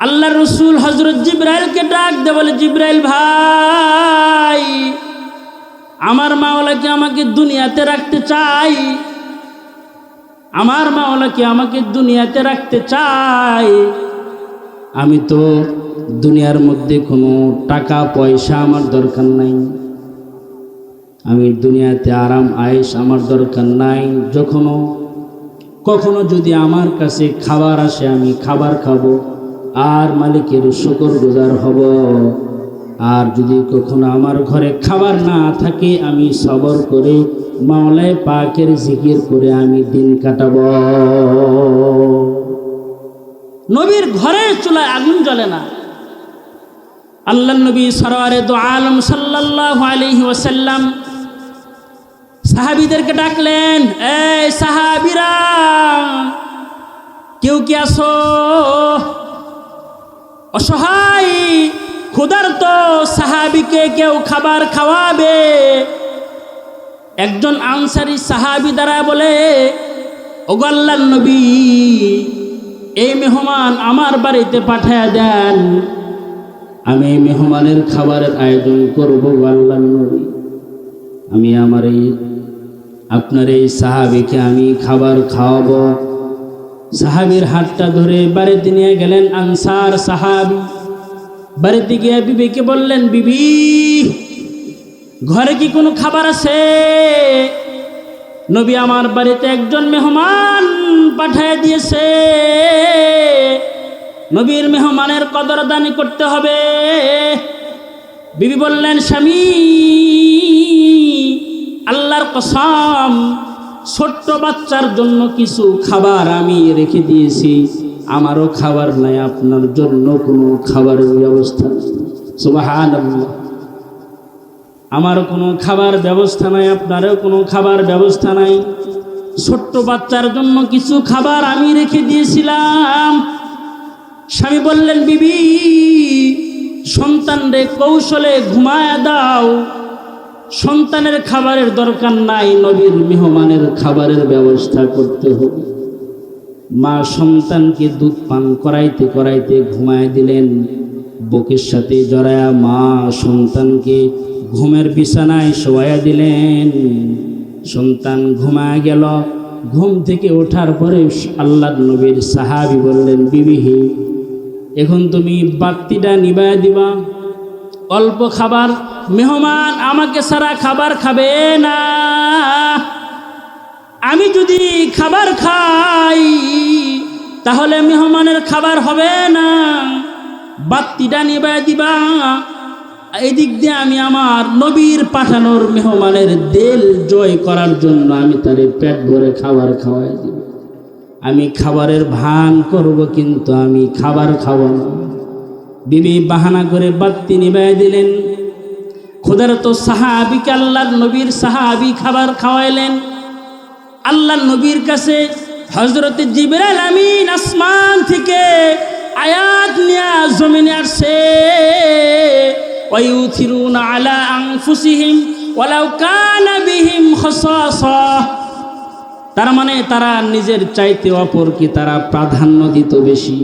আল্লাহ রসুল হজরত জিব্রাইলকে ডাক দে, বলে, জিব্রাইল ভাই, আমার মাওলাকে আমাকে দুনিয়াতে রাখতে চাই। আমার মাওলাকে আমাকে দুনিয়াতে রাখতে চাই। আমি তো দুনিয়ার মধ্যে কোনো টাকা, পয়সা আমার দরকার নাই। আমি দুনিয়াতে আরাম আয়েস আমার দরকার নাই। যখনও কখনো যদি আমার কাছে খাবার আসে, আমি খাবার খাব। আর মালিকের শুকর গুজার হব। আর যদি কখনো আমার ঘরে খাবার না থাকে, আমি সবর করে মাওলায় পাকের জিকির করে আমি দিন কাটাবো। নবীর ঘরের চুলায় আগুন জ্বলে না। আল্লাহ নবী সরওয়ারে দো আলম সাল্লাল্লাহু আলাইহি ওয়াসাল্লাম সাহাবিদেরকে ডাকলেন, এই সাহাবিরা, কেউ কি আসো অসহায়, ক্ষুধার্ত সাহাবিকে কেউ খাবার খাওয়াবে। একজন আনসারি সাহাবি দ্বারা বলে ওগল্লার নবী, এই মেহমান আমার বাড়িতে পাঠায় দেন। আমি এই মেহমানের খাবারের আয়োজন করব আল্লাহ নবী। আমি আমার এই, আপনার এই সাহাবিকে আমি খাবার খাওয়াবো। সাহাবির হাতটা ধরে বাড়িতে নিয়ে গেলেন আনসার সাহাবি। বাড়িতে গিয়ে বিবিকে বললেন, বিবি, ঘরে কি কোনো খাবার আছে? নবী আমার বাড়িতে একজন মেহমান পাঠিয়ে দিয়েছে। নবীর মেহমানের কদরদানি করতে হবে। বিবি বললেন, স্বামী, আল্লাহর কসম ছোট্ট বাচ্চার জন্য কিছু খাবার আমি রেখে দিয়েছি। আমারও খাবার নাই, আপনার জন্য কোনো খাবারের ব্যবস্থা আমারও কোনো খাবার ব্যবস্থা নাই, আপনারও কোনো খাবার ব্যবস্থা নাই। ছোট্ট বাচ্চার জন্য কিছু খাবার আমি রেখে দিয়েছিলাম। স্বামী বললেন, বিবি সন্তান রে কৌশলে ঘুমায় দাও। সন্তানের খাবারের দরকার নাই, নবীর মেহমানের খাবারের ব্যবস্থা করতে হবে। মা সন্তানকে দুধ পান করাইতে করাইতে ঘুমায় দিলেন। বুকের সাথে জড়ায়া মা সন্তানকে ঘুমের বিছানায় শোয়াইয়া দিলেন। সন্তান ঘুমায় গেল। ঘুম থেকে ওঠার পরে আল্লাহ নবীর সাহাবি বললেন বিবিহি এখন তুমি বাতিটা নিবায় দিবা। অল্প খাবার মেহমান আমাকে সারা খাবার খাবে না। আমি যদি খাবার খাই, তাহলে মেহমানের খাবার হবে না। বাত্তিটা নিবায় দিবা। এদিক দিয়ে আমি আমার নবীর পাঠানোর মেহমানের দেল জয় করার জন্য আমি তার পেট ভরে খাবার খাওয়াই দিব। আমি খাবারের ভান করব কিন্তু আমি খাবার খাব না। বিবি বাহানা করে বাত্তি নিবাই দিলেন। খোদার তো সাহাবিকে আল্লাহর নবীর সাহাবি খাবার খাওয়াইলেন। আল্লাহ নবীর কাছে হজরত জিবরাল আমিন আসমান থেকে আয়াত নিয়া জমিনে আসছে। ওয়ুথিরুনা আলা আনফুসিহিম ওয়ালাউ কানা বিহিম খাসাসা। তার মানে তারা নিজের চাইতে অপরকে তারা প্রাধান্য দিত বেশি।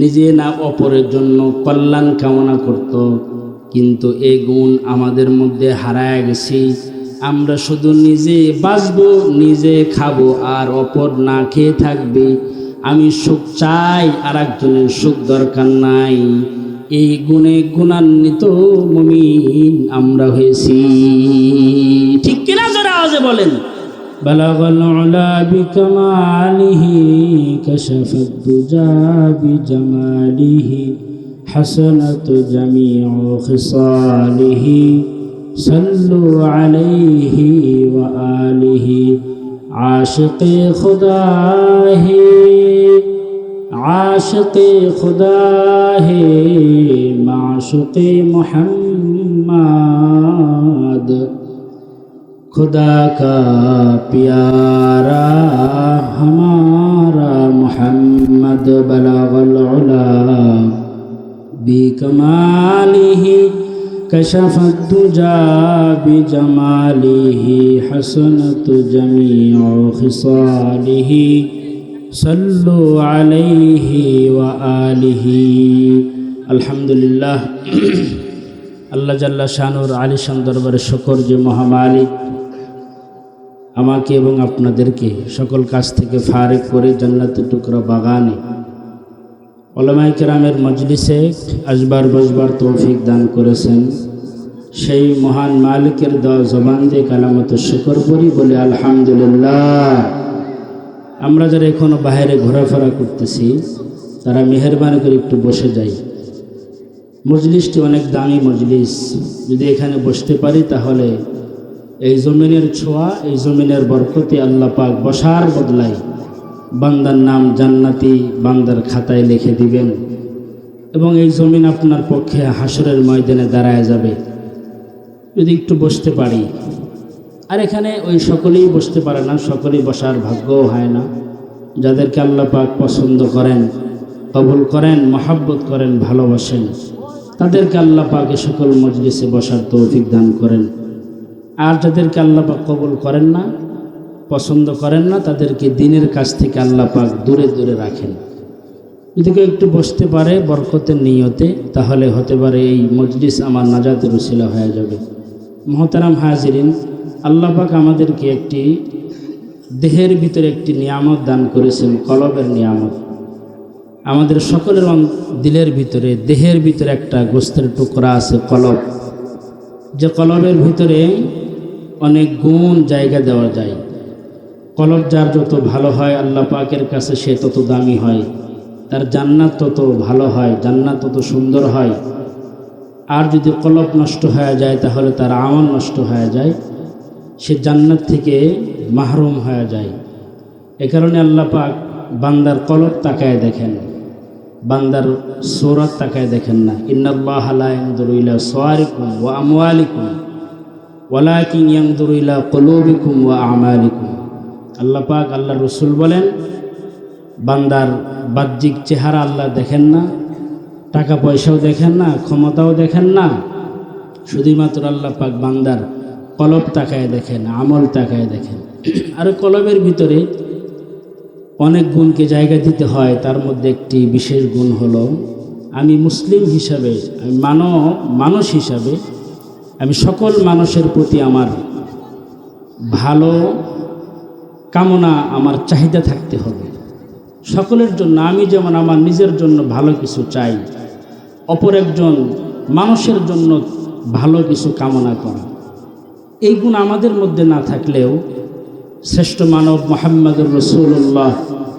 নিজে না অপরের জন্য কল্যাণ কামনা করত। কিন্তু এই গুণ আমাদের মধ্যে হারায় গেছি আমরা শুধু নিজে বাঁচব নিজে খাবো আর অপর না খেয়ে থাকবে আমি সুখ চাই আর একজনের সুখ দরকার নাই এই গুণে গুণান্বিত মমিন আমরা হয়েছি ঠিক কিনা জোরে আওয়াজে বলেন بلغ العلا بكماله كشف الدجى بجماله الحسنة جميع خصاله صلوا عليه وآله عاشق خداه عاشق خداه معشق محمد خدا کا پیارا بكماله, كشف الدجى بجماله, حسنت جميع خصاله. صلوا عليه وآله. الحمد لله আল্লাহ জাল্লা শানুর আলী শান দরবারের শকর যে মহামালিক। আমাকে এবং আপনাদেরকে সকল কাছ থেকে ফারেক করে জান্নাতের টুকরা বাগানে ওলামাই কেরামের মজলিসে আসবার বসবার তৌফিক দান করেছেন। সেই মহান মালিকের দেওয়া জবান দিয়ে কালামত শুকর করি বলে আলহামদুলিল্লাহ। আমরা যারা এখনও বাইরে ঘোরাফেরা করতেছি, তারা মেহরবানি করে একটু বসে যাই। মজলিসটি অনেক দামি মজলিস। যদি এখানে বসতে পারি তাহলে এই জমিনের ছোঁয়া, এই জমিনের বরকতে আল্লাহ পাক বসার বদলায়। বান্দার নাম জান্নাতি বান্দার খাতায় লিখে দিবেন। এবং এই জমিন আপনার পক্ষে হাসরের ময়দানে দাঁড়ায় যাবে। যদি একটু বসতে পারি। আর এখানে ওই সকলেই বসতে পারে না, সকলেই বসার ভাগ্যও হয় না। যাদেরকে আল্লাহ পাক পছন্দ করেন, কবুল করেন, মহাব্বত করেন, ভালোবাসেন, তাদেরকে আল্লাহ পাক এ সকল মজলিসে বসার তৌফিক দান করেন। আর যাদেরকে আল্লাহ পাক কবুল করেন না পছন্দ করেন না, তাদেরকে দিনের কাছ থেকে আল্লাহ পাক দূরে দূরে রাখেন। যদি কেউ একটু বসতে পারে বরকতের নিয়তে, তাহলে হতে পারে এই মজলিস আমার নাজাতের উশিলা হয়ে যাবে। মহতারাম হাজিরিন, আল্লাহ পাক আমাদেরকে একটি দেহের ভিতরে একটি নিয়ামত দান করেছেন, কলবের নিয়ামত। আমাদের সকলের দিলের ভিতরে, দেহের ভিতরে একটা গোস্তের টুকরা আছে কলব। যে কলবের ভিতরে অনেক গুণ জায়গা দেওয়া যায়। কলব যার যত ভালো হয়, আল্লাহ পাকের কাছে সে তত দামি হয়। তার জান্নাত তত ভালো হয়, জান্নাত তত সুন্দর হয়। আর যদি কলব নষ্ট হয়ে যায়, তাহলে তার আমল নষ্ট হয়ে যায়। সে জান্নাত থেকে মাহরুম হয়ে যায়। এ কারণে আল্লাহ পাক বান্দার কলব তাকায় দেখেন। বান্দার সৌরত তাকায় দেখেন না। ইন্নাল্লাহ লা ইয়ানজুরু ইলা সাওয়ারিকুম ওয়া আমওয়ালিকুম। ওয়ালাকিন ইয়ানজুরু ইলা কুলুবিকুম ওয়া আমালিকুম। আল্লাহ পাক, আল্লাহ রসুল বলেন, বান্দার বাহ্যিক চেহারা আল্লাহ দেখেন না, টাকা পয়সাও দেখেন না, ক্ষমতাও দেখেন না, শুধুমাত্র আল্লাহ পাক বান্দার কলব তাকায় দেখেন, আমল তাকায় দেখেন। আর কলবের ভিতরে অনেক গুণকে জায়গা দিতে হয়, তার মধ্যে একটি বিশেষ গুণ হলো, আমি মুসলিম হিসাবে, আমি মানব, মানুষ হিসাবে, আমি সকল মানুষের প্রতি আমার ভালো কামনা আমার চাহিদা থাকতে হবে। সকলের জন্য, আমি যেমন আমার নিজের জন্য ভালো কিছু চাই, অপর একজন মানুষের জন্য ভালো কিছু কামনা করা। এই গুণ আমাদের মধ্যে না থাকলেও শ্রেষ্ঠ মানব মোহাম্মদুর রসুল্লাহ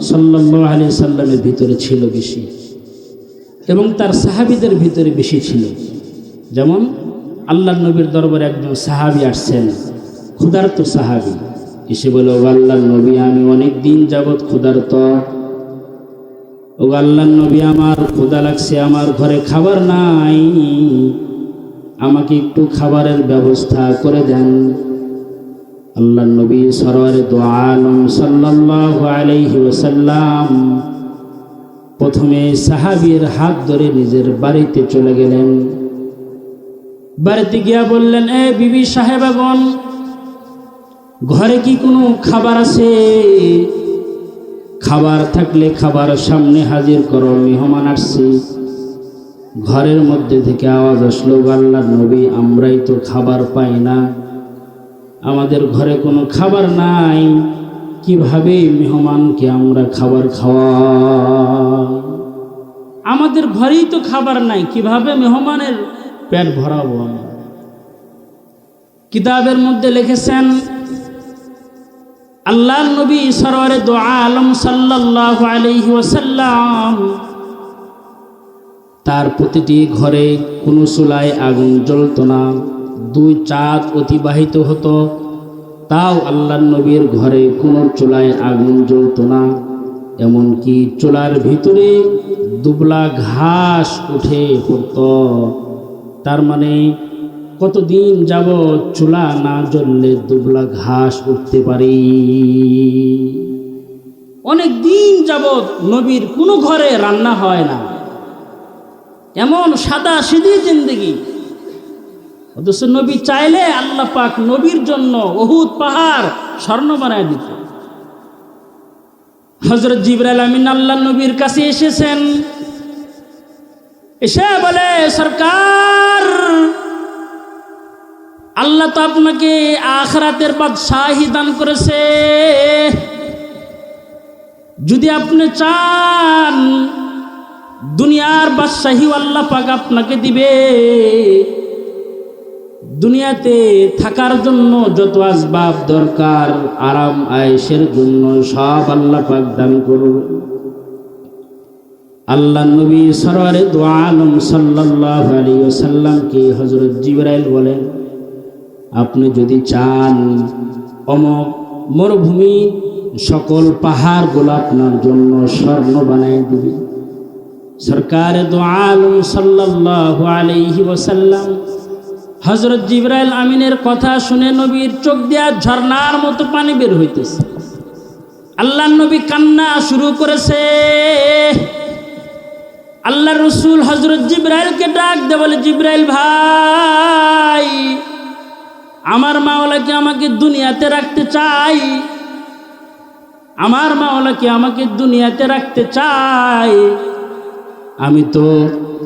সাল্লাহ আলি সাল্লামের ভিতরে ছিল বেশি এবং তার সাহাবিদের ভিতরে বেশি ছিল। যেমন আল্লাহ নবীর দরবারে একজন সাহাবি আসছেন, ক্ষুধার্ত সাহাবি। এসে বলে ও আল্লাহ নবী, আমি অনেক দিন যাবৎ ক্ষুধার্ত। ও আল্লাহ নবী, আমার ক্ষুধা লাগছে, আমার ঘরে খাবার নাই। আমাকে একটু খাবারের ব্যবস্থা করে দেন। আল্লাহ নবী সরোয়ারে দো আলম সাল্লাল্লাহু আলাইহি ওয়াসাল্লাম প্রথমে সাহাবীর হাত ধরে নিজের বাড়িতে চলে গেলেন। বাড়িতে গিয়া বললেন, এ বিবি সাহেবাগণ ঘরে কি কোনো খাবার আছে? খাবার থাকলে খাবার সামনে হাজির করো, মেহমান আসছে। ঘরের মধ্যে থেকে আওয়াজ আসলো আল্লাহ নবী, আমরাই তো খাবার পাই না। আমাদের ঘরে কোনো খাবার নাই। কীভাবে মেহমানকে আমরা খাবার খাওয়া আমাদের ঘরেই তো খাবার নাই, কীভাবে মেহমানের পেট ভরাবো আমরা? কিতাবের মধ্যে লিখেছেন আল্লাহ নবী সরওয়ারে দো আলম সাল্লাল্লাহু আলাইহি ওয়াসাল্লাম, তার প্রতিটি ঘরে কোনো চুলায় আগুন জ্বলত না, দুই চাঁদ অতিবাহিত হতো, তাও আল্লাহ নবীর ঘরে কোনো চুলায় আগুন জ্বলত না। এমনকি চুলার ভিতরে দুবলা ঘাস উঠে পড়ত। তার মানে কতদিন যাব চুলা না জ্বললে দুবলা ঘাস উঠতে পারি? অনেক দিন যাবৎ নবীর কোনো ঘরে রান্না হয় না। এমন সাদা সিধি জিন্দগি। অথচ নবী চাইলে আল্লাহ পাক নবীর জন্য অহুদ পাহাড় স্বর্ণ বানায় দিত। হজরত জিবরাল আমিন আল্লাহ নবীর কাছে এসেছেন। এসে বলে, সরকার আল্লাহ তো আপনাকে আখরাতের বাদশাহী দান করেছে। যদি আপনি চান, দুনিয়ার বাদশাহী আল্লাহ পাক আপনাকে দিবে। দুনিয়াতে থাকার জন্য যত আসবাব দরকার, আরাম আয়েসের জন্য সব আল্লাহ পাক দান করুন। আল্লাহ নবী সরওয়ারে দো আলম আলী আলাইহি ওয়াসাল্লামকে হযরত জিবরাইল বলেন আপনি যদি চান, অমক মরুভূমি সকল পাহাড়গুলো আপনার জন্য স্বর্ণ বানায় দিবে। সরকার হজরত জিবরাইল আমিনের কথা শুনে নবীর চোখ দেওয়া ঝর্ণার মতো পানি বের হইতেছে। আল্লাহ নবী কান্না শুরু করেছে। আল্লাহ রসুল হজরত জিব্রাইলকে ডাক দে, বলে, জিব্রাইল ভাই আমার মাওলাকে আমাকে দুনিয়াতে রাখতে চাই আমার মাওলাকে আমাকে দুনিয়াতে রাখতে চাই আমি তো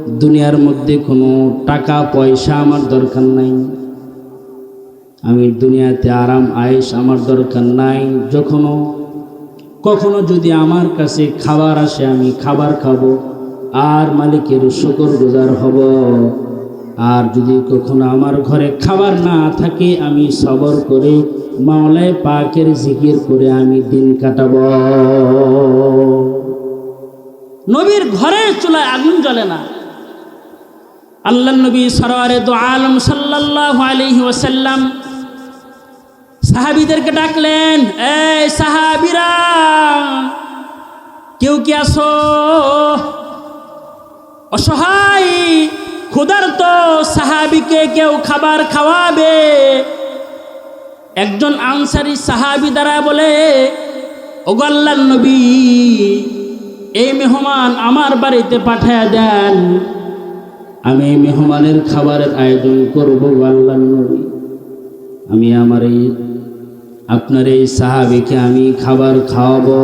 দুনিয়ার মধ্যে কোনো টাকা, পয়সা আমার দরকার নাই। আমি দুনিয়াতে আরাম আয়েস আমার দরকার নাই। যখনও, কখনো যদি আমার কাছে খাবার আসে, আমি খাবার খাব, আর মালিকের শুকর গুজার হব। আর যদি কখনো আমার ঘরে খাবার না থাকে, আমি সবর করে মাওলায় পাকের জিকির করে আমি দিন কাটাব। নবীর ঘরের চুলায় আগুন জ্বলে না। আল্লাহ নবী সরওয়ারে দো আলম সাল্লাহ আলহি ওসাল্লাম সাহাবিদেরকে ডাকলেন, এই সাহাবিরা, কেউ কি আসো অসহায় ক্ষুধার্ত সাহাবিকে কেউ খাবার খাওয়াবে। একজন আনসারি সাহাবি দ্বারা বলে ওগল্লার নবী, এই মেহমান আমার বাড়িতে পাঠায় দেন। আমি এই মেহমানের খাবারের আয়োজন করব আল্লাহ নবী। আমি আমার এই, আপনার এই সাহাবিকে আমি খাবার খাওয়াবো।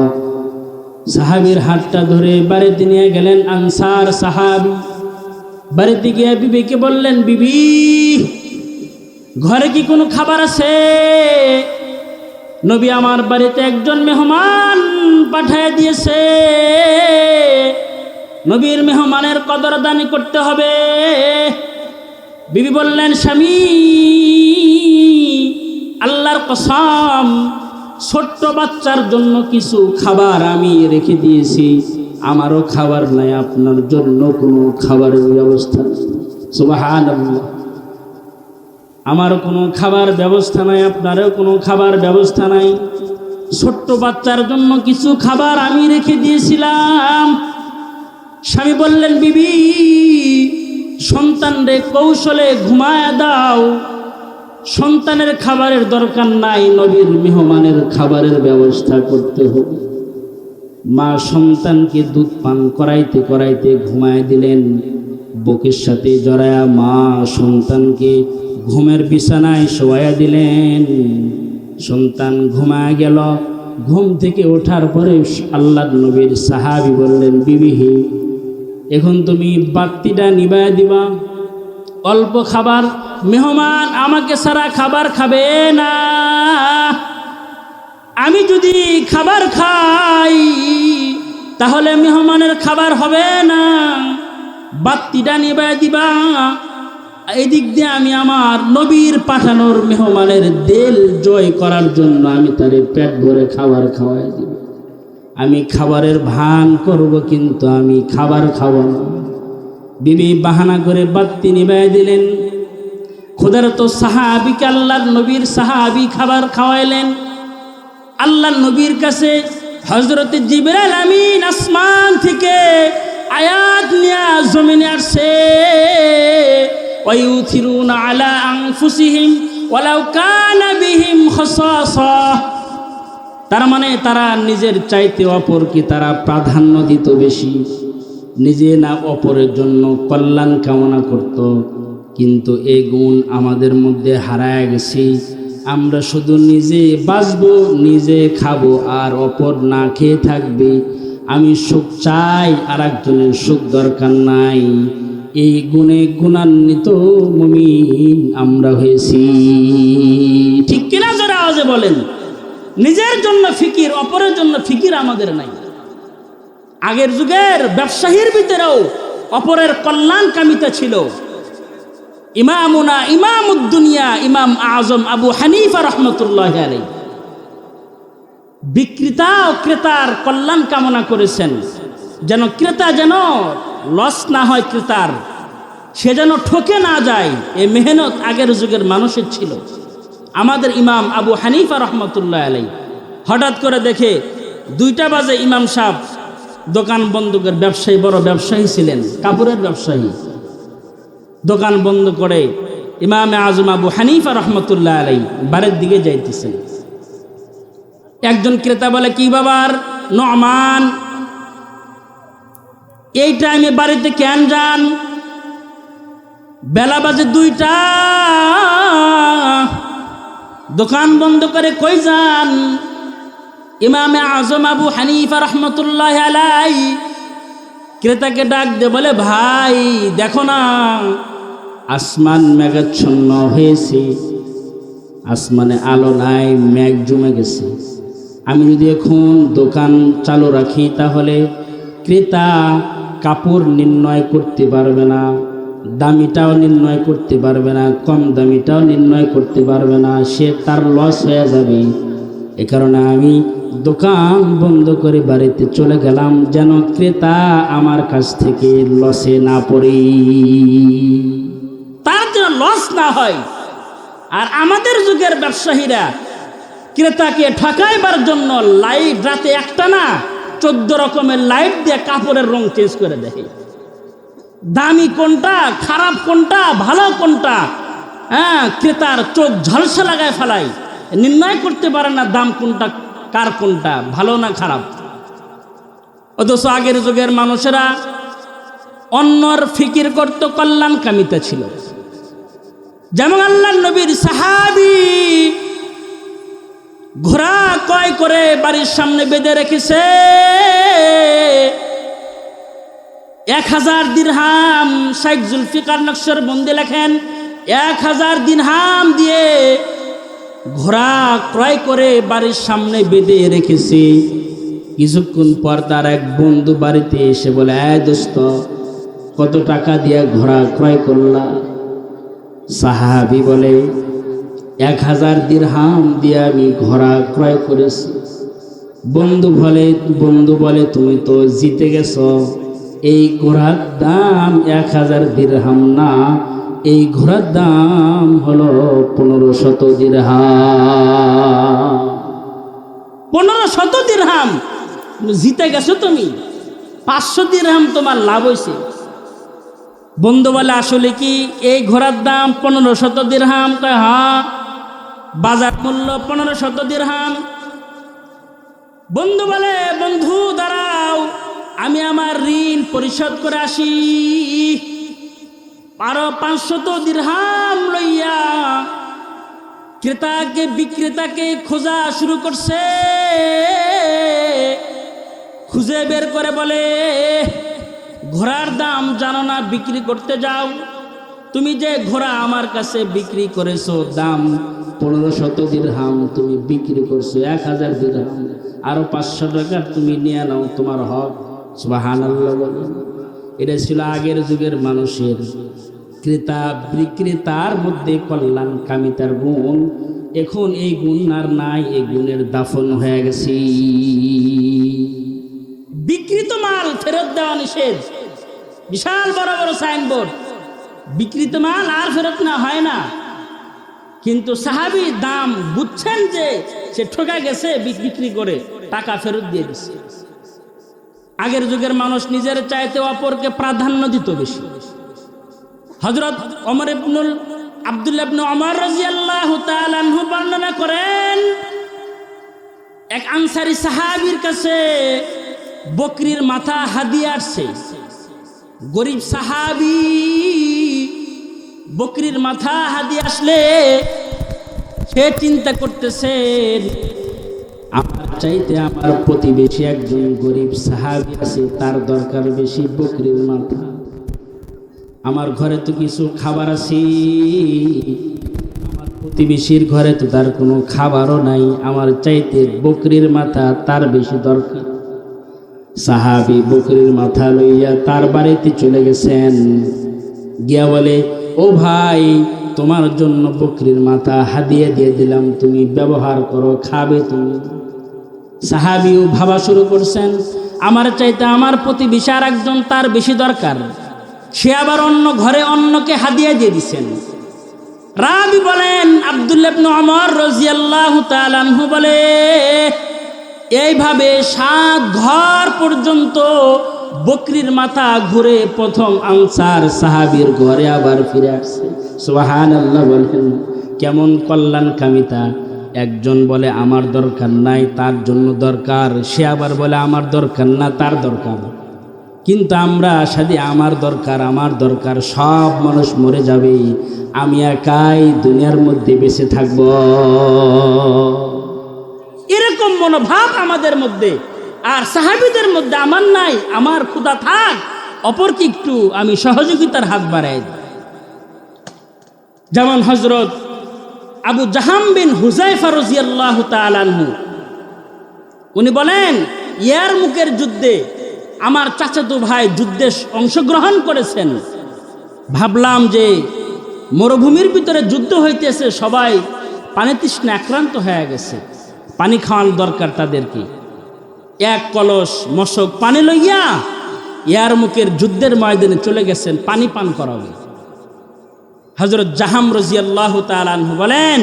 সাহাবির হাতটা ধরে বাড়িতে নিয়ে গেলেন আনসার সাহাবি। বাড়িতে গিয়ে বিবিকে বললেন, বিবি, ঘরে কি কোনো খাবার আছে? নবী আমার বাড়িতে একজন মেহমান পাঠিয়ে দিয়েছে। নবীর মেহমানের কদরদানি করতে হবে। বিবি বললেন, স্বামী, আল্লাহর কসম, ছোট্ট বাচ্চার জন্য কিছু খাবার আমি রেখে দিয়েছি। আমারও খাবার নাই, আপনার জন্য কোনো খাবারের ব্যবস্থা সুবাহান আমারও কোনো খাবার ব্যবস্থা নাই, আপনারও কোনো খাবার ব্যবস্থা নাই। ছোট্ট বাচ্চার জন্য কিছু খাবার আমি রেখে দিয়েছিলাম। স্বামী বললেন, বিবি সন্তান রে কৌশলে ঘুমায় দাও। সন্তানের খাবারের দরকার নাই, নবীর মেহমানের খাবারের ব্যবস্থা করতে হবে। মা সন্তানকে দুধ পান করাইতে করাইতে ঘুমায় দিলেন। বুকের সাথে জড়ায়া মা সন্তানকে ঘুমের বিছানায় শোয়াইয়া দিলেন। সন্তান ঘুমায় গেল। ঘুম থেকে ওঠার পরে আল্লাহ নবীর সাহাবি বললেন বিবিহি এখন তুমি বাতিটা নিবায় দিবা। অল্প খাবার, মেহমান আমাকে সারা খাবার খাবে না। আমি যদি খাবার খাই, তাহলে মেহমানের খাবার হবে না। বাত্তিটা নিবে দিবা। এদিক দিয়ে আমি আমার নবীর পাঠানোর মেহমানের দেল জয় করার জন্য আমি তারে পেট ভরে খাবার খাওয়াই দিব। আমি খাবারের ভান করব কিন্তু আমি খাবার খাব না। বিবি বাহানা করে বাত্তি নিবাই দিলেন। খোদার তো সাহাবিকে আল্লাহর নবীর সাহাবি খাবার খাওয়াইলেন। আল্লাহর নবীর কাছে হজরত জিবরাল আমিন আসমান থেকে আয়াত নিয়া জমিনে আসছে। ওয়ুথিরুন আলা আনফুসিহিম ওয়ালাউ কানা বিহিম খাসাসা। তার মানে তারা নিজের চাইতে অপরকে তারা প্রাধান্য দিত বেশি। নিজে না অপরের জন্য কল্যাণ কামনা করত। কিন্তু এই গুণ আমাদের মধ্যে হারায় গেছি। আমরা শুধু নিজে বাঁচবো, নিজে খাব, আর অপর না খেয়ে থাকবে। আমি সুখ চাই আর একজনের সুখ দরকার নাই। এই গুণে গুণান্বিত মুমিন আমরা হয়েছি। ঠিক কিনা যারা আওয়াজে বলেন? নিজের জন্য ফিকির, অপরের জন্য ফিকির আমাদের নাই। আগের যুগের ব্যবসায়ীর ভিতরেও অপরের কল্যাণ কামিতা ছিল। ইমামুনা ইমামুদ্দুনিয়া ইমাম আজম আবু হানিফা রহমতুল্লাহ আলাই বিক্রেতা ও ক্রেতার কল্যাণ কামনা করেছেন। যেন ক্রেতা যেন লস না হয় ক্রেতার, সে যেন ঠকে না যায়, এ মেহনত আগের যুগের মানুষের ছিল। আমাদের ইমাম আবু হানিফা রহমতুল্লাহ আলাই হঠাৎ করে দেখে দুইটা বাজে ইমাম সাহ দোকান বন্দুকের ব্যবসায়ী, বড় ব্যবসায়ী ছিলেন, কাপড়ের ব্যবসায়ী। দোকান বন্ধ করে ইমামে আজম আবু হানিফা রহমতুল্লাহ আলাই বাড়ির দিকে যাইতেছেন। একজন ক্রেতা বলে, কি বাবার? নমান। এই টাইমে বাড়িতে কেন যান? বেলা বাজে দুইটা। দোকান বন্ধ করে কই যান? ইমামে আজম আবু হানিফা রহমতুল্লাহ আলাই ক্রেতাকে ডাক দে বলে, ভাই, দেখো না আসমান মেঘাচ্ছন্ন হয়েছে। আসমানে আলো নাই, মেঘ জমে গেছে। আমি যদি এখন দোকান চালু রাখি, তাহলে ক্রেতা কাপড় নির্ণয় করতে পারবে না, দামিটাও নির্ণয় করতে পারবে না, কম দামিটাও নির্ণয় করতে পারবে না, সে তার লস হয়ে যাবে। এ কারণে আমি দোকান বন্ধ করে বাড়িতে চলে গেলাম, যেন ক্রেতা আমার কাছ থেকে লসে না পড়ে। লস না হয়। আর আমাদের যুগের ব্যবসায়ীরা ক্রেতাকে ঠকাইবার জন্য লাইট রাতে একটা না, চোদ্দ রকমের লাইট দিয়ে কাপড়ের রং চেঞ্জ করে দেয় দামি কোনটা, খারাপ কোনটা, ভালো কোনটা হ্যাঁ ক্রেতার চোখ ঝলসা লাগায় ফেলায়। নির্ণয় করতে পারে না দাম কোনটা, কার কোনটা, ভালো না খারাপ। অথচ আগের যুগের মানুষেরা অন্যর ফিকির করত কল্যাণ কামিতা ছিল। যেমন আল্লাহ নবীর সাহাবি ঘোড়া কয় করে বাড়ির সামনে বেঁধে রেখেছে, এক হাজার দিরহাম শাইখ জুলফিকার নকশর বন্দি লেখেন, এক হাজার দিনহাম দিয়ে ঘোড়া ক্রয় করে বাড়ির সামনে বেঁধে রেখেছে। কিছুক্ষণ পর তার এক বন্ধু বাড়িতে এসে বলে আয় দোস্ত, কত টাকা দিয়ে ঘোড়া ক্রয় করলা? সাহাবি বলে, এক হাজার দিরহাম দিয়ে আমি ঘোড়া ক্রয় করেছি। বন্ধু বলে বন্ধু বলে, তুমি তো জিতে গেছ। এই ঘোড়ার দাম এক হাজার দিরহাম না, এই ঘোড়ার দাম হলো পনেরো শত দিরহাম। পনেরো শত দিরহাম? জিতে গেছো তুমি? পাঁচশো দিরহাম তোমার লাভ হয়েছে বন্ধু বলে আসলে কি এই ঘোড়ার দাম পনেরো শত দিরহাম? হ্যাঁ বাজার মূল্য পনেরো শত দিরহাম। বন্ধু বলে বন্ধু, দাঁড়াও। আমি আমার ঋণ পরিশোধ করে আসি। আরও পাঁচশত দিরহাম লইয়া ক্রেতাকে, বিক্রেতাকে খোঁজা শুরু করছে। খুঁজে বের করে বলে ঘোড়ার দাম জানো না, বিক্রি করতে যাও। তুমি যে ঘোড়া আমার কাছে বিক্রি করেছ, দাম পনেরো শত দিরহাম তুমি বিক্রি করছ, এক হাজার দিরহাম আরও পাঁচশো টাকা তুমি নিয়ে নাও তোমার হক। সুবাহান এটা ছিল আগের যুগের মানুষের ক্রেতা, বিক্রেতার মধ্যে কল্যাণ কামিতার গুণ। এখন এই গুণ আর নাই, এই গুণের দাফন হয়ে গেছে। বিকৃত মাল ফেরত দেওয়া নিষেধ। বিশাল বড় বড় সাইনবোর্ড বিকৃত মাল আর ফেরত না হয় না। কিন্তু সাহাবি দাম বুঝছেন যে সে ঠকা গেছে বিক্রি করে, টাকা ফেরত দিয়ে দিচ্ছে আগের যুগের মানুষ নিজের চাইতে অপরকে প্রাধান্য দিত বেশি। হজরত অমর ইবনুল আব্দুল্লাহ অমর আনহু বর্ণনা করেন, এক আনসারি সাহাবীর কাছে বকরির মাথা হাদিয়া আসছে। গরিব সাহাবি বকরির মাথা হাদিয়ে আসলে সে চিন্তা করতেছেন আমার চাইতে আমার প্রতিবেশী একজন গরিব সাহাবি আছে, তার দরকার বেশি বকরির মাথা। আমার ঘরে তো কিছু খাবার আছে, আমার প্রতিবেশীর ঘরে তো তার কোনো খাবারও নাই, আমার চাইতে বকরির মাথা তার বেশি দরকার। সাহাবি বকরির মাথা লইয়া তার বাড়িতে চলে গেছেন। গিয়া বলে, ও ভাই, তোমার জন্য বকরির মাথা হাদিয়ে দিয়ে দিলাম, তুমি ব্যবহার করো, খাবে তুমি। সাহাবিও ভাবা শুরু করছেন, আমার চাইতে আমার প্রতিবেশী আর একজন তার বেশি দরকার। সে আবার অন্য ঘরে অন্যকে হাদিয়া দিয়ে দিছেন। রাবি বলেন আবদুল্লাবনু আমর রাজিয়াল্লাহু তাআলাহু বলে এইভাবে সাত ঘর পর্যন্ত বকরির মাথা ঘুরে প্রথম আনসার সাহাবীর ঘরে আবার ফিরে আসছে। সুবাহান আল্লাহ বলেন কেমন কল্যাণ কামিতা একজন বলে, আমার দরকার নাই, তার জন্য দরকার। সে আবার বলে, আমার দরকার না, তার দরকার। কিন্তু আমরা সাথে, আমার দরকার আমার দরকার, সব মানুষ মরে যাবে। আমি একাই দুনিয়ার মধ্যে বেঁচে থাকব। এরকম মনোভাব আমাদের মধ্যে। আর সাহাবিদের মধ্যে আমার নাই, আমার ক্ষুদা থাক, অপরকে একটু আমি সহযোগিতার হাত বাড়াই। যেমন হজরত আবু জাহাম বিন হুজাইফা রাজিয়াল্লাহ তালানহু উনি বলেন, ইয়ার মুখের যুদ্ধে আমার চাচাতো ভাই যুদ্ধে অংশগ্রহণ করেছেন। ভাবলাম যে মরুভূমির ভিতরে যুদ্ধ হইতেছে, সবাই পানি তৃষ্ণা আক্রান্ত হয়ে গেছে। পানি খাওয়ার দরকার তাদেরকে। এক কলস মশক পানি লইয়া ইয়ার মুখের যুদ্ধের ময়দানে চলে গেছেন, পানি পান করাবে। হজরত জাহাম রাজিয়াল্লাহ তালানহু বলেন,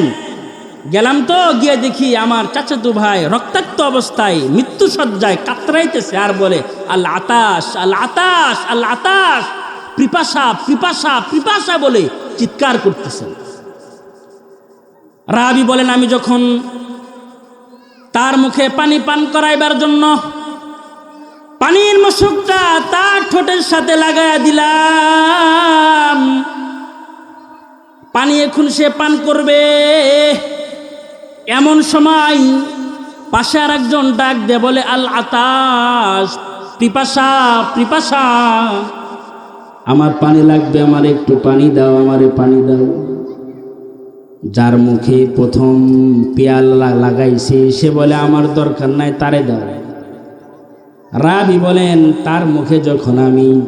গেলাম তো, গিয়ে দেখি আমার চাচাতু ভাই রক্তাক্ত অবস্থায় মৃত্যু সজ্জায় কাতরাইতেছে আর বলে আল আতাস আল আতাস আল আতাস পিপাসা পিপাসা পিপাসা বলে চিৎকার করতেছেন। রাবি বলেন, আমি যখন তার মুখে পানি পান করাইবার জন্য পানির মশকটা তার ঠোঁটের সাথে লাগাইয়া দিলাম। পানি এখন সে পান করবে। এমন সময় পাশে আর একজন ডাক দে বলে, আল আতাস পিপাসা পিপাসা। আমার পানি লাগবে, আমার একটু পানি দাও, আমারে পানি দাও। যার মুখে প্রথম পেয়ালা লাগাইছে, সে বলে, আমার দরকার নাই, তারে দাও। রাবি বলেন, তার মুখে যখন আমি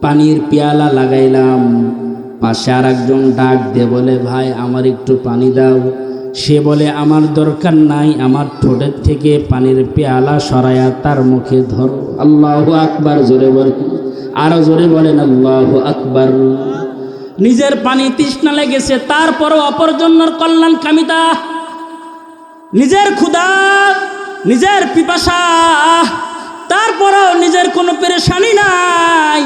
পানির পেয়ালা লাগাইলাম, পাশে আর একজন ডাক দে বলে, ভাই, আমার একটু পানি দাও। সে বলে, আমার দরকার নাই, আমার ঠোঁটের থেকে পানির পেয়ালা সরায়া তার মুখে ধর। আল্লাহ আকবার, জোরে বলেন। আরও জোরে বলেন, আল্লাহ আকবার। নিজের পানি তৃষ্ণা লেগেছে, তারপরও অপরজন্যর কল্যাণ কামিতা। নিজের ক্ষুধা, নিজের পিপাসা, তারপরও নিজের কোনো পেরেশানি নাই।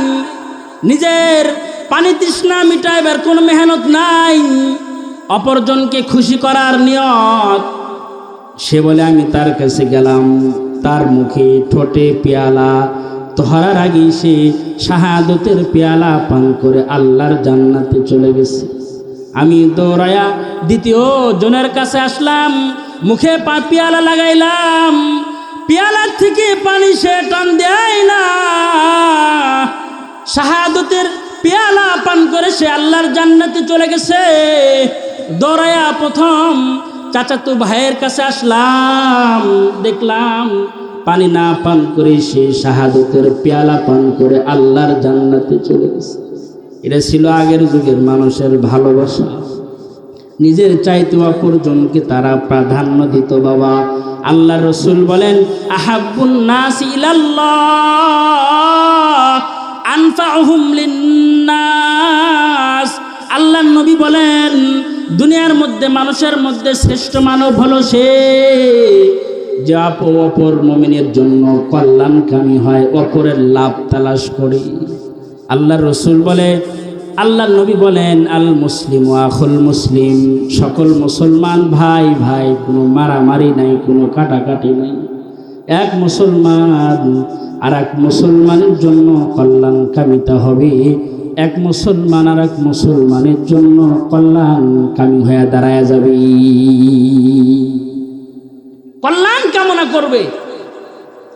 নিজের পানি তৃষ্ণা মিটাইবার কোনো মেহনত নাই। অপরজনকে খুশি করার নিয়ত। সে বলে, আমি তার কাছে গেলাম, তার মুখে ঠোঁটে পেয়ালা তোহার আগে সে শাহাদতের পেয়ালা পান করে আল্লাহর জান্নাতে চলে গেছে। আমি দৌড়ায়া দ্বিতীয় জনের কাছে আসলাম, মুখে পা পেয়ালা লাগাইলাম, পেয়ালার থেকে পানি সে টান দেয় না। শাহাদতের পেয়ালা পান করে সে আল্লাহর জান্নাতে চলে গেছে। দৌড়ায়া প্রথম চাচাতো ভাইয়ের কাছে আসলাম, দেখলাম পানি না পান করে সে শাহাদতের পেয়ালা পান করে আল্লাহর জান্নাতে চলে গেছে। এটা ছিল আগের যুগের মানুষের ভালোবাসা। নিজের চাইতে অপরজনকে তারা প্রাধান্য দিত, বাবা। আল্লাহ রসুল বলেন আহাবুন নাস ইলাল্লাহ নবী বলেন, দুনিয়ার মধ্যে, মানুষের মধ্যে শ্রেষ্ঠ মানব হলো সে যে অপর মমিনের জন্য কল্যাণকামী হয়, অপরের লাভ তালাশ করি। আল্লাহ রসুল বলে, আল্লাহ নবী বলেন, আল মুসলিম আখুল মুসলিম, সকল মুসলমান ভাই ভাই, কোনো মারামারি নাই, কোনো কাটাকাটি নাই। এক মুসলমান আর এক মুসলমানের জন্য কল্যাণ কামিতা হবে, এক মুসলমান আর এক মুসলমানের জন্য কল্যাণ কামি হয়ে দাঁড়ায় যাবে। কল্যাণ কামনা করবে।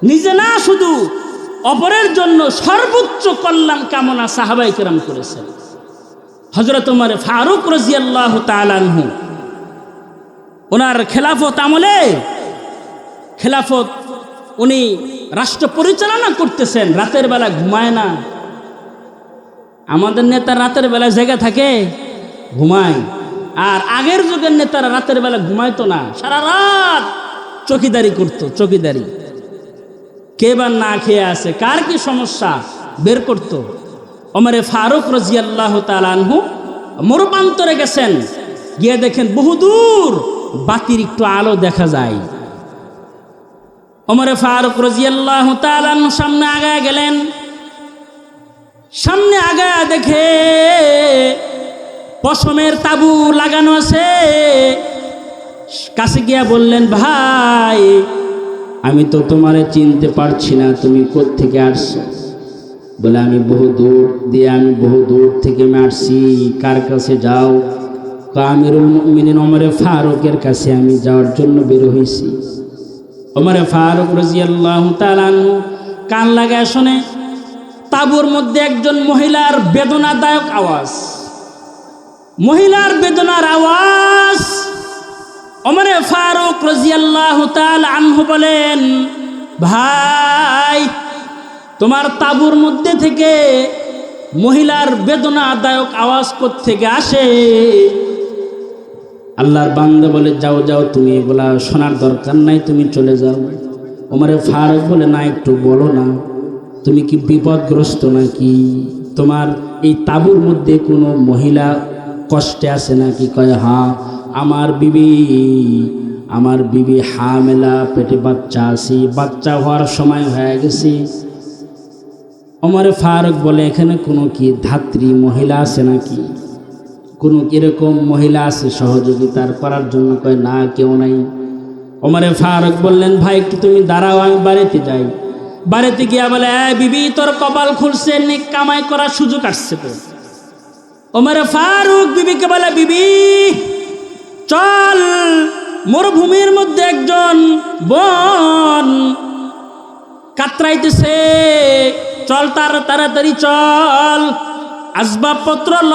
নিজে না শুধু অপরের জন্য সর্বোচ্চ কল্যাণ কামনা সাহাবাই কেরাম করেছেন। হজরত উমর ফারুক রাজিয়াল্লাহ তালানহু ওনার খেলাফত আমলে খেলাফত উনি রাষ্ট্র পরিচালনা করতেছেন, রাতের বেলা ঘুমায় না। আমাদের নেতা রাতের বেলা জায়গা থাকে, ঘুমায়। আর আগের যুগের নেতারা রাতের বেলা ঘুমাইতো না। সারা রাত চকিদারি করতো, চকিদারি। কে বা না খেয়ে আছে, কার কি সমস্যা? বের করত। অমরে ফারুক রাজিয়াল্লাহ তালানহু মরুপান্তরে গেছেন। গিয়ে দেখেন বহুদূর বাতির একটু আলো দেখা যায়। অমরে ফারুক রাজিয়াল্লাহ তালানহু সামনে আগায় গেলেন। সামনে আগায় দেখে পশমের তাবু লাগানো আছে। কাছে গিয়া বললেন, ভাই, আমি তো তোমারে চিনতে পারছি না, তুমি থেকে আসছো? বলে, আমি বহু দূর দিয়ে আমি বহু দূর থেকে আমি আসছি, কার কাছে যাও? আমিরুল মিনিন অমরে ফারুকের কাছে আমি যাওয়ার জন্য বের হয়েছি অমরে ফারুক রাজিয়াল্লাহ তালানু কান লাগায় শোনে, তাবুর মধ্যে একজন মহিলার বেদনাদায়ক আওয়াজ। মহিলার বেদনার আওয়াজ অমরে ফারুক রাজিয়াল্লাহ তাল আনহু বলেন, ভাই, তোমার তাবুর মধ্যে থেকে মহিলার বেদনাদায়ক আওয়াজ থেকে আসে? আল্লাহর বান্দা বলে, যাও যাও, তুমি এগুলা শোনার দরকার নাই, তুমি চলে যাও। ওমরে ফারুক বলে, না, একটু বলো না, তুমি কি বিপদগ্রস্ত নাকি? তোমার এই তাবুর মধ্যে কোনো মহিলা কষ্টে আছে নাকি? কয় হ্যাঁ। আমার বিবি আমার বিবি হামেলা, পেটে বাচ্চা আছি, বাচ্চা হওয়ার সময় হয়ে গেছে। অমরে ফারুক বলে, এখানে কোনো কি ধাত্রী মহিলা আছে নাকি? কোনো কীরকম মহিলা আছে সহযোগিতার করার জন্য কয়, না, কেউ নাই। অমরে ফারুক বললেন, ভাই, একটু তুমি দাঁড়াও, আমি বাড়িতে যাই। বাড়িতে গিয়া বলে বিবি, তোর কপাল খুলছে, নেক কামাই করার সুযোগ আসছে তো ওমরে ফারুক বিবিকে বলে, বিবি চল, মরুভূমির মধ্যে একজন বন। কাতরাইতেছে, চল তার তাড়াতাড়ি চল। আসবাবপত্র ল,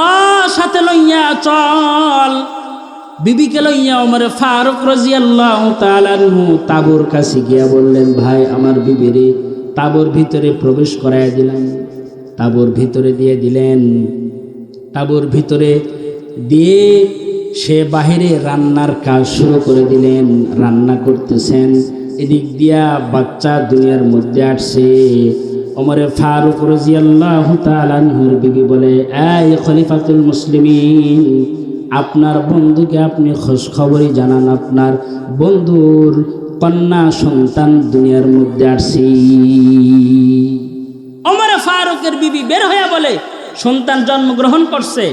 সাথে লইয়া চল। বিবিকে লইয়া ওমরে ফারুক রাজিয়াল্লাহ তালানহু তাবুর কাছে গিয়া বললেন, ভাই, আমার বিবিরে তাবুর ভিতরে প্রবেশ করাই দিলাম। তাবুর ভিতরে দিয়ে দিলেন। তাবুর ভিতরে দিয়ে সে বাহিরে রান্নার কাজ শুরু করে দিলেন, রান্না করতেছেন। এদিক দিয়া বাচ্চা দুনিয়ার মধ্যে আসছে। ওমরে ফারুক রাজিয়াল্লাহ বিবি বলে, এই খলিফাতুল মুসলিমিন, আপনার বন্ধুকে আপনি খোঁজ খবরই জানান। আপনার বন্ধুর কন্যা সন্তান দুনিয়ার মধ্যে আসছি। ওমরে ফারুকের বিবি বের হইয়া বলে, সন্তান জন্মগ্রহণ করছে।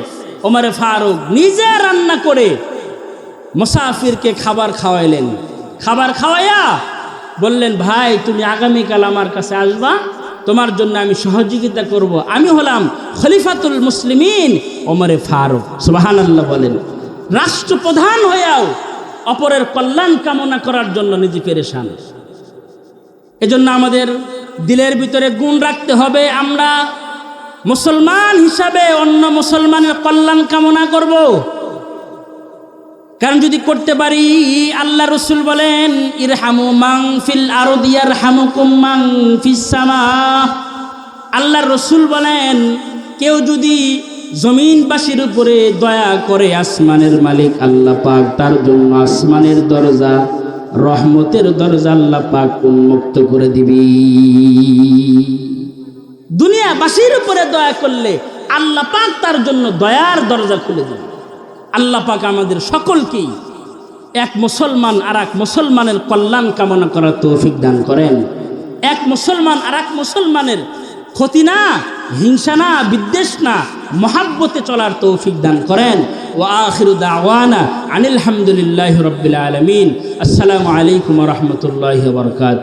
ওমরে ফারুক নিজে রান্না করে মুসাফিরকে খাবার খাওয়াইলেন। খাবার খাওয়াইয়া বললেন, ভাই, তুমি আগামীকাল আমার কাছে আসবা। তোমার জন্য আমি সহযোগিতা করব। আমি হলাম খলিফাতুল মুসলিমিন ওমরে ফারুক। সুবাহান আল্লাহ বলেন। রাষ্ট্রপ্রধান হয়েও অপরের কল্যাণ কামনা করার জন্য নিজে পেরেশান। এজন্য আমাদের দিলের ভিতরে গুণ রাখতে হবে। আমরা মুসলমান হিসাবে অন্য মুসলমানের কল্যাণ কামনা করব। কারণ যদি করতে পারি, আল্লাহ রসুল বলেন ইর ইরহামু মাং ফিল আরও দিয়ার হামুকুম মাং ফিসামা আল্লাহ রসুল বলেন, কেউ যদি জমিনবাসীর উপরে দয়া করে আসমানের মালিক আল্লাহ পাক, তার জন্য আসমানের দরজা, রহমতের দরজা আল্লাহ পাক উন্মুক্ত করে দিবি। দুনিয়াবাসীর উপরে দয়া করলে আল্লাহ পাক তার জন্য দয়ার দরজা খুলে দেবে। আল্লাহ পাক আমাদের সকলকেই এক মুসলমান আর এক মুসলমানের কল্যাণ কামনা করার তৌফিক দান করেন। এক মুসলমান আর এক মুসলমানের ক্ষতি না, হিংসা না, বিদ্বেষ না, মহাব্বতে চলার তৌফিক দান করেন। ও আখির দাওয়ানা আনিল হামদুলিল্লাহ রবিল আলমিন। আসসালামু আলাইকুম রহমতুল্লাহ বরকাত